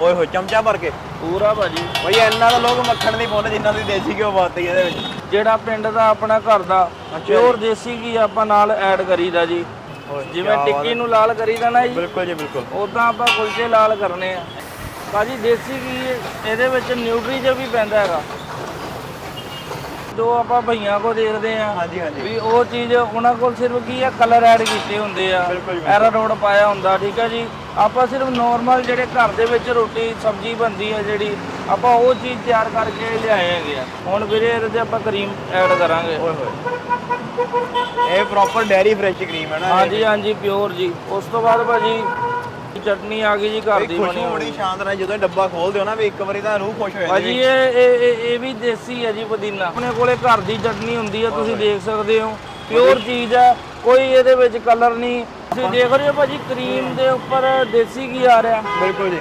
ਓਏ ਹੋਏ ਚਮਚਾ ਭਰ ਕੇ। ਪੂਰਾ ਭਾਜੀ। ਬਈ ਇੰਨਾ ਤਾਂ ਲੋਕ ਮੱਖਣ ਨਹੀਂ ਪਾਉਂਦੇ ਜਿੰਨਾ ਦੀ ਦੇਸੀ ਘਿਓ ਪਾਤੀ ਇਹਦੇ ਵਿੱਚ। ਜਿਹੜਾ ਪਿੰਡ ਦਾ ਆਪਣਾ ਘਰ ਦਾ ਪਿਓਰ ਦੇਸੀ ਘੀ ਆਪਾਂ ਨਾਲ ਐਡ ਕਰੀਦਾ ਜੀ। ਓਏ, ਜਿਵੇਂ ਕਿਆ ਟਿੱਕੀ ਨੂੰ ਲਾਲ ਕਰੀਦਾ ਨਾ ਜੀ। ਬਿਲਕੁਲ ਜੀ ਬਿਲਕੁਲ। ਉਦਾਂ ਆਪਾਂ ਕੁਲਚੇ ਲਾਲ ਕਰਨੇ ਆ। ਭਾਜੀ ਦੇਸੀ ਘੀ ਇਹਦੇ ਵਿੱਚ ਨਿਊਟਰੀਜਨ ਵੀ ਪੈਂਦਾ ਹੈਗਾ। ਜੋ ਆਪਾਂ ਭਈਆਂ ਕੋ ਦੇਖਦੇ ਆ ਹਾਂਜੀ ਹਾਂਜੀ। ਵੀ ਉਹ ਚੀਜ਼ ਉਹਨਾਂ ਕੋਲ ਸਿਰਫ ਕੀ ਆ ਕਲਰ ਐਡ ਕੀਤੇ ਹੁੰਦੇ ਆ। ਬਿਲਕੁਲ, ਐਰਾਰੋਡ ਪਾਇਆ ਹੁੰਦਾ ਠੀਕ ਹੈ ਜੀ। ਆਪਾਂ ਸਿਰਫ ਨਾਰਮਲ ਜਿਹੜੇ ਘਰ ਦੇ ਵਿੱਚ ਰੋਟੀ ਸਬਜ਼ੀ ਬਣਦੀ ਹੈ ਜਿਹੜੀ ਆਪਾਂ ਉਹ ਚੀਜ਼ ਤਿਆਰ ਕਰਕੇ ਲਿਆਏ ਹੈਗੇ ਆ। ਹੁਣ ਵੀਰੇ ਇਹਦੇ ਤੇ ਆਪਾਂ ਕਰੀਮ ਐਡ ਕਰਾਂਗੇ। ਓਏ ਹੋਏ। ਇਹ ਪ੍ਰੋਪਰ ਡੈਰੀ ਫਰੈਸ਼ ਕਰੀਮ ਹੈ ਨਾ ਹਾਂਜੀ ਹਾਂਜੀ ਪਿਓਰ ਜੀ। ਉਸ ਤੋਂ ਬਾਅਦ ਭਾਜੀ ਚਟਨੀ ਆ ਗਈ ਜੀ ਘਰ ਦੀ ਬਣੀ ਹੋਈ। ਬੜੀ ਸ਼ਾਨਦਾਰ ਹੈ ਜਦੋਂ ਡੱਬਾ ਖੋਲਦੇ ਹੋ ਨਾ ਵੀ ਇੱਕ ਵਾਰੀ ਤਾਂ ਰੂਹ ਖੁਸ਼ ਹੋ ਜਾਂਦੀ ਭਾਜੀ ਇਹ ਇਹ ਇਹ- ਇਹ ਵੀ ਦੇਸੀ ਹੈ ਜੀ ਪੁਦੀਨਾ। ਆਪਣੇ ਕੋਲੇ ਘਰ ਦੀ ਚਟਨੀ ਹੁੰਦੀ ਹੈ ਤੁਸੀਂ ਦੇਖ ਸਕਦੇ ਹੋ। ਪਿਓਰ ਚੀਜ਼ ਹੈ ਕੋਈ ਇਹਦੇ ਵਿੱਚ ਕਲਰ ਨਹੀਂ। ਤੁਸੀਂ ਦੇਖ ਰਹੇ ਹੋ ਭਾਜੀ ਕਰੀਮ ਦੇ ਉੱਪਰ ਦੇਸੀ ਘੀ ਆ ਰਿਹਾ। ਬਿਲਕੁਲ ਜੀ।